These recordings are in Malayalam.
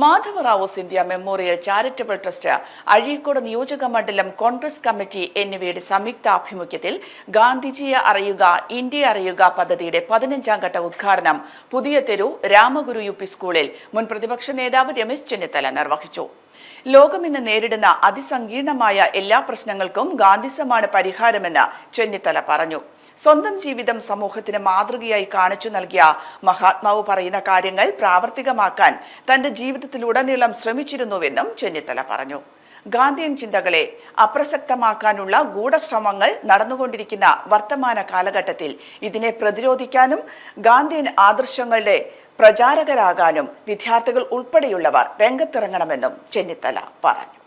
Madhavrao Scindia memorial charitable trust Azhikode നിയോജക മണ്ഡലം കോൺഗ്രസ് കമ്മിറ്റി എന്നിവയുടെ സംയുക്ത ആഭിമുഖ്യത്തിൽ ഗാന്ധിജിയെ അറിയുക ഇന്ത്യ അറിയുക പദ്ധതിയുടെ പതിനഞ്ചാം ഘട്ട ഉദ്ഘാടനം പുതിയ തെരു രാമഗുരു യു പി സ്കൂളിൽ മുൻ പ്രതിപക്ഷ നേതാവ് രമേശ് ചെന്നിത്തല നിർവഹിച്ചു. ലോകം ഇന്ന് നേരിടുന്ന അതിസങ്കീർണമായ എല്ലാ പ്രശ്നങ്ങൾക്കും ഗാന്ധിസമാണ് പരിഹാരമെന്ന് ചെന്നിത്തല പറഞ്ഞു. സ്വന്തം ജീവിതം സമൂഹത്തിന് മാതൃകയായി കാണിച്ചു നൽകിയ മഹാത്മാവ് പറയുന്ന കാര്യങ്ങൾ പ്രാവർത്തികമാക്കാൻ തന്റെ ജീവിതത്തിലുടനീളം ശ്രമിച്ചിരുന്നുവെന്നും ചെന്നിത്തല പറഞ്ഞു. ഗാന്ധിയൻ ചിന്തകളെ അപ്രസക്തമാക്കാനുള്ള ഗൂഢശ്രമങ്ങൾ നടന്നുകൊണ്ടിരിക്കുന്ന വർത്തമാന കാലഘട്ടത്തിൽ ഇതിനെ പ്രതിരോധിക്കാനും ഗാന്ധിയൻ ആദർശങ്ങളുടെ പ്രചാരകരാകാനും വിദ്യാർത്ഥികൾ ഉൾപ്പെടെയുള്ളവർ രംഗത്തിറങ്ങണമെന്നും ചെന്നിത്തല പറഞ്ഞു.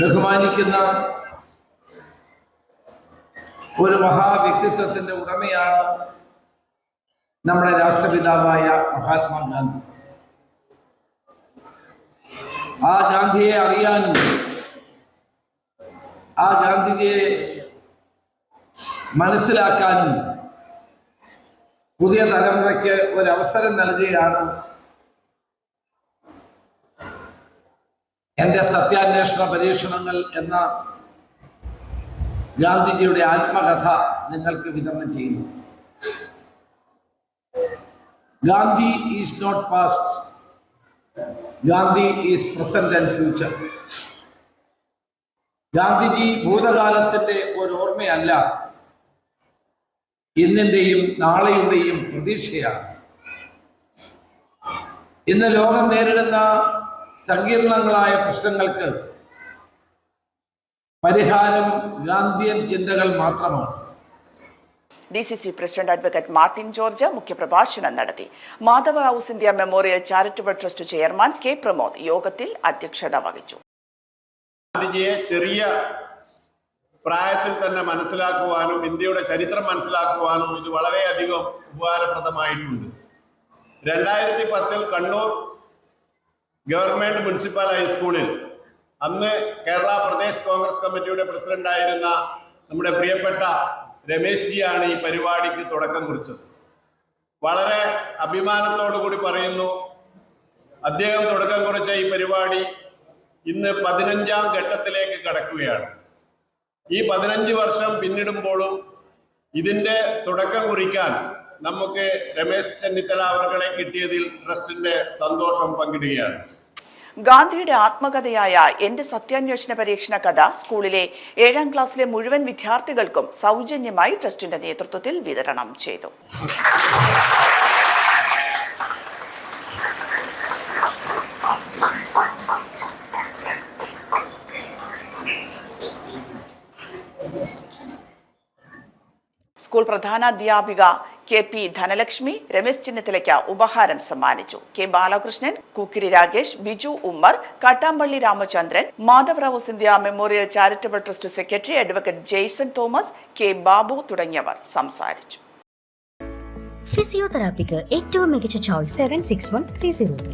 ബഹുമാനിക്കുന്ന ഒരു മഹാവ്യക്തിത്വത്തിന്റെ ഉടമയാണ് നമ്മുടെ രാഷ്ട്രപിതാവായ മഹാത്മാഗാന്ധി ആ ഗാന്ധിയെ അറിയാനും ആ ഗാന്ധിജിയെ മനസ്സിലാക്കാനും പുതിയ തലമുറയ്ക്ക് ഒരവസരം നൽകുകയാണ് എന്റെ സത്യാന്വേഷണ പരീക്ഷണങ്ങൾ എന്ന ഗാന്ധിജിയുടെ ആത്മകഥ നിങ്ങൾക്ക് വിതരണം ചെയ്യുന്നു. Gandhi is not past Gandhi is present and future Gandhiji ഭൂതകാലത്തിന്റെ ഒരു ഓർമ്മയല്ല. ഇന്നിന്റെയും നാളെയുടെയും പ്രതീക്ഷയാണ്. ഇന്ന് ലോകം നേരിടുന്ന സങ്കീർണങ്ങളായ പ്രശ്നങ്ങൾക്ക് പരിഹാരം ഗാന്ധിയൻ ചിന്തകൾ മാത്രമാണ്. D C C president advocate Martin George മുഖ്യപ്രഭാഷണം നടത്തി. Madhava house India memorial charitable trust chairman K Pramod യോഗത്തിൽ അധ്യക്ഷത വഹിച്ചു. ഗാന്ധിജിയെ ചെറിയ പ്രായത്തിൽ തന്നെ മനസ്സിലാക്കുവാനും ഇന്ത്യയുടെ ചരിത്രം മനസ്സിലാക്കുവാനും ഇത് വളരെയധികം ഉപകാരപ്രദമായിട്ടുണ്ട്. രണ്ടായിരത്തി പത്തിൽ കണ്ണൂർ ഗവൺമെന്റ് മുനിസിപ്പൽ ഹൈസ്കൂളിൽ അന്ന് കേരള പ്രദേശ് കോൺഗ്രസ് കമ്മിറ്റിയുടെ പ്രസിഡന്റായിരുന്ന നമ്മുടെ പ്രിയപ്പെട്ട രമേശ് ജിയാണ് ഈ പരിപാടിക്ക് തുടക്കം കുറിച്ചത്. വളരെ അഭിമാനത്തോടു കൂടി പറയുന്നു അദ്ദേഹം തുടക്കം കുറിച്ച ഈ പരിപാടി ഇന്ന് പതിനഞ്ചാം ഘട്ടത്തിലേക്ക് കടക്കുകയാണ്. ഈ പതിനഞ്ച് വർഷം പിന്നിടുമ്പോഴും ഇതിന്റെ തുടക്കം കുറിക്കാൻ നമുക്ക് രമേശ് ചെന്നിത്തല അവർകളെ കിട്ടിയതിൽ ട്രസ്റ്റിന്റെ സന്തോഷം പങ്കിടുകയാണ്. ഗാന്ധിയുടെ ആത്മകഥയായ എന്റെ സത്യാന്വേഷണ പരീക്ഷണ കഥ സ്കൂളിലെ ഏഴാം ക്ലാസ്സിലെ മുഴുവൻ വിദ്യാർത്ഥികൾക്കും സൗജന്യമായി ട്രസ്റ്റിന്റെ നേതൃത്വത്തിൽ വിതരണം ചെയ്തു. സ്കൂൾ പ്രധാനാധ്യാപിക കെ പി ധനലക്ഷ്മി രമേശ് ചെന്നിത്തലയ്ക്ക് ഉപഹാരം സമ്മാനിച്ചു. K Balakrishnan Kukkiri Rakesh Biju Ummer Kattampally Ramachandran Madhavrao Scindia memorial charitable trust secretary advocate Jaison Thomas K Babu തുടങ്ങിയവർ സംസാരിച്ചു. ഫിസിയോതെറാപ്പിക്ക് ഏറ്റവും മികച്ച choice seven six one three zero